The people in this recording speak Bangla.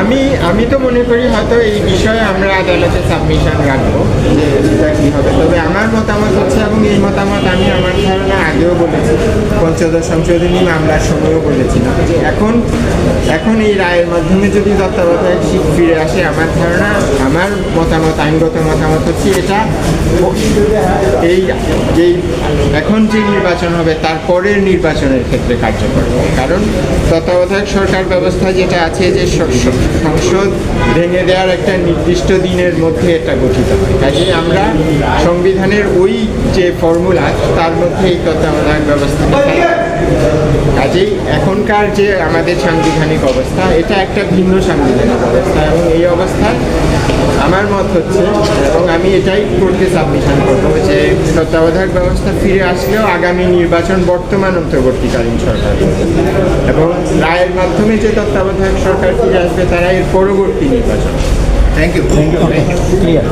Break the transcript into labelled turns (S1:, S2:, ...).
S1: আমি আমি তো মনে করি হয়তো এই বিষয়ে আমরা আদালতে সাবমিশন রাখব, যে সেটা কী হবে। তবে আমার মতামত হচ্ছে এবং এই মতামত আমি আমার ধারণা আগেও বলেছি পঞ্চদশ সংশোধনী মামলার সময়ও বলেছিলাম যে এখন এখন এই রায়ের মাধ্যমে যদি তত্ত্বাবধায়ক শিখ ফিরে আসে, আমার ধারণা, আমার মতামত, আইনগত মতামত হচ্ছে এটা এই যেই এখন যে নির্বাচন হবে তারপরের নির্বাচনের ক্ষেত্রে কার্যকর কারণ তত্ত্বাবধায়ক সরকার ব্যবস্থা যেটা আছে যে সংসদ ভেঙে দেওয়ার একটা নির্দিষ্ট দিনের মধ্যে এটা গঠিত হয়। কাজে আমরা সংবিধানের ওই যে ফর্মুলা, তার মধ্যে এই তত্ত্বাবধায়ক ব্যবস্থা কাজেই এখনকার যে আমাদের সাংবিধানিক অবস্থা, এটা একটা ভিন্ন সাংবিধানিক অবস্থা এবং এই অবস্থায় আমার মত হচ্ছে এবং আমি এটাই করতে সাবমিশন করব যে তত্ত্বাবধায়ক ব্যবস্থা ফিরে আসলেও আগামী নির্বাচন বর্তমান অন্তর্বর্তীকালীন সরকার। এবং রায়ের মাধ্যমে যে তত্ত্বাবধায়ক সরকার ফিরে আসবে তারা এর পরবর্তী নির্বাচন।
S2: Thank you thank you
S3: clear